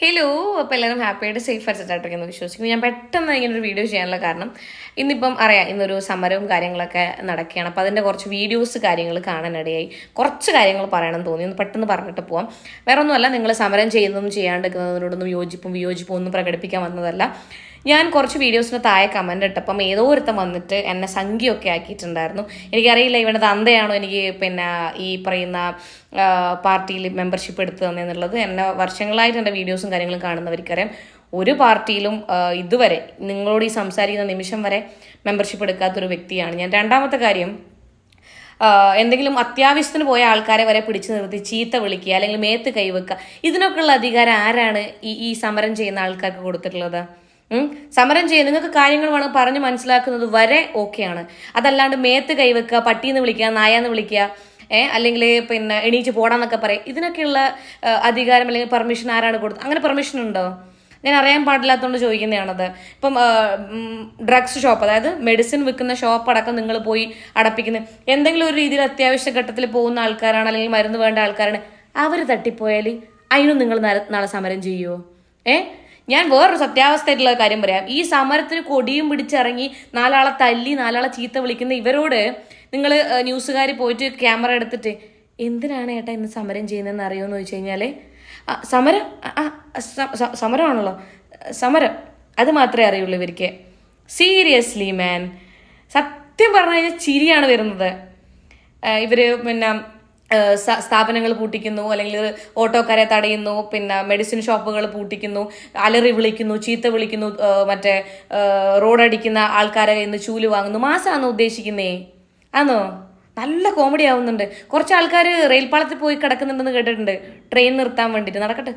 Hello അപ്പോൾ എല്ലാവരും ഹാപ്പിയായിട്ട് safe അടിച്ചിട്ടായിട്ടൊക്കെ വിശ്വസിക്കുന്നു. ഞാൻ പെട്ടെന്ന് ഇങ്ങനെ ഒരു വീഡിയോ ചെയ്യാനുള്ള കാരണം ഇന്നിപ്പം അറിയാം ഇന്നൊരു സമരവും കാര്യങ്ങളൊക്കെ നടക്കുകയാണ്. അപ്പോൾ അതിന്റെ കുറച്ച് വീഡിയോസ് കാര്യങ്ങൾ കാണാനിടയായി. കുറച്ച് കാര്യങ്ങൾ പറയണം തോന്നി. ഒന്ന് പെട്ടെന്ന് പറഞ്ഞിട്ട് പോവാം. വേറെ ഒന്നുമല്ല നിങ്ങൾ സമരം ചെയ്യുന്നതും ചെയ്യാണ്ടിരിക്കുന്നതിനോടൊന്നും യോജിപ്പും വിയോജിപ്പും ഒന്നും പ്രകടിപ്പിക്കാൻ വന്നതല്ല. ഞാൻ കുറച്ച് വീഡിയോസിന് താഴെ കമന്റ് ഇട്ടപ്പം ഏതോ ഒരുത്തം വന്നിട്ട് എന്നെ സംഖ്യയൊക്കെ ആക്കിയിട്ടുണ്ടായിരുന്നു. എനിക്കറിയില്ല ഇവന്റെ തന്തയാണോ എനിക്ക് പിന്നെ ഈ പറയുന്ന പാർട്ടിയിൽ മെമ്പർഷിപ്പ് എടുത്തു തന്നെന്നുള്ളത്. എന്നെ വർഷങ്ങളായിട്ട് എന്റെ വീഡിയോസും കാര്യങ്ങളും കാണുന്നവർക്കറിയാം. ഒരു പാർട്ടിയിലും ഇതുവരെ നിങ്ങളോട് ഈ സംസാരിക്കുന്ന നിമിഷം വരെ മെമ്പർഷിപ്പ് എടുക്കാത്തൊരു വ്യക്തിയാണ് ഞാൻ. രണ്ടാമത്തെ കാര്യം എന്തെങ്കിലും അത്യാവശ്യത്തിന് പോയ ആൾക്കാരെ വരെ പിടിച്ചു നിർത്തി ചീത്ത വിളിക്കുക അല്ലെങ്കിൽ മേത്ത് കൈവെക്കുക ഇതിനൊക്കെയുള്ള അധികാരം ആരാണ് ഈ ഈ സമരം ചെയ്യുന്ന ആൾക്കാർക്ക് കൊടുത്തിട്ടുള്ളത്? സമരം ചെയ്യുക നിങ്ങൾക്ക് കാര്യങ്ങൾ വേണം പറഞ്ഞ് മനസ്സിലാക്കുന്നത് വരെ ഓക്കെയാണ് അതല്ലാണ്ട് മേത്ത് കൈവെക്കുക പട്ടീന്ന് വിളിക്കുക നായാന്ന് വിളിക്കുക ഏ? അല്ലെങ്കിൽ പിന്നെ എണീച്ച് പോടാന്നൊക്കെ പറയും. ഇതിനൊക്കെയുള്ള അധികാരം അല്ലെങ്കിൽ പെർമിഷൻ ആരാണ് കൊടുത്തത് അങ്ങനെ പെർമിഷൻ ഉണ്ടോ? ഞാൻ അറിയാൻ പാടില്ലാത്തതുകൊണ്ട് ചോദിക്കുന്നതാണത്. ഇപ്പം ഡ്രഗ്സ് ഷോപ്പ് അതായത് മെഡിസിൻ വിൽക്കുന്ന ഷോപ്പ് അടക്കം നിങ്ങൾ പോയി അടപ്പിക്കുന്ന എന്തെങ്കിലും ഒരു രീതിയിൽ അത്യാവശ്യ ഘട്ടത്തിൽ പോകുന്ന ആൾക്കാരാണ് അല്ലെങ്കിൽ മരുന്ന് വേണ്ട ആൾക്കാരാണ് അവർ തട്ടിപ്പോയാൽ അതിനും നിങ്ങൾ നാളെ- സമരം ചെയ്യുമോ ഏ? ഞാൻ വേറൊരു സത്യാവസ്ഥയായിട്ടുള്ള കാര്യം പറയാം. ഈ സമരത്തിന് കൊടിയും പിടിച്ചിറങ്ങി നാലാളെ തല്ലി നാലാളെ ചീത്ത വിളിക്കുന്ന ഇവരോട് നിങ്ങൾ ന്യൂസുകാർ പോയിട്ട് ക്യാമറ എടുത്തിട്ട് എന്തിനാണ് ഏട്ടാ ഇന്ന് സമരം ചെയ്യുന്നതെന്ന് അറിയുമെന്ന് ചോദിച്ചു കഴിഞ്ഞാൽ സമരം സമരമാണല്ലോ. സമരം അത് മാത്രമേ അറിയുള്ളൂ ഇവർക്ക്. സീരിയസ്ലി മാൻ സത്യം പറഞ്ഞു കഴിഞ്ഞാൽ ചിരിയാണ് വരുന്നത്. ഇവർ പിന്നെ സ്ഥാപനങ്ങൾ പൂട്ടിക്കുന്നു അല്ലെങ്കിൽ ഓട്ടോക്കാരെ തടയുന്നു പിന്നെ മെഡിസിൻ ഷോപ്പുകൾ പൂട്ടിക്കുന്നു അലറി വിളിക്കുന്നു ചീത്ത വിളിക്കുന്നു മറ്റേ റോഡടിക്കുന്ന ആൾക്കാരെ ഇന്ന് ചൂൽ വാങ്ങുന്നു. മാസമാണോ ഉദ്ദേശിക്കുന്നേ? ആണോ നല്ല കോമഡി ആവുന്നുണ്ട്. കുറച്ച് ആൾക്കാർ റെയിൽപാളത്തിൽ പോയി കിടക്കുന്നുണ്ടെന്ന് കേട്ടിട്ടുണ്ട്. ട്രെയിൻ നിർത്താൻ വേണ്ടിയിട്ട് നടക്കട്ടെ.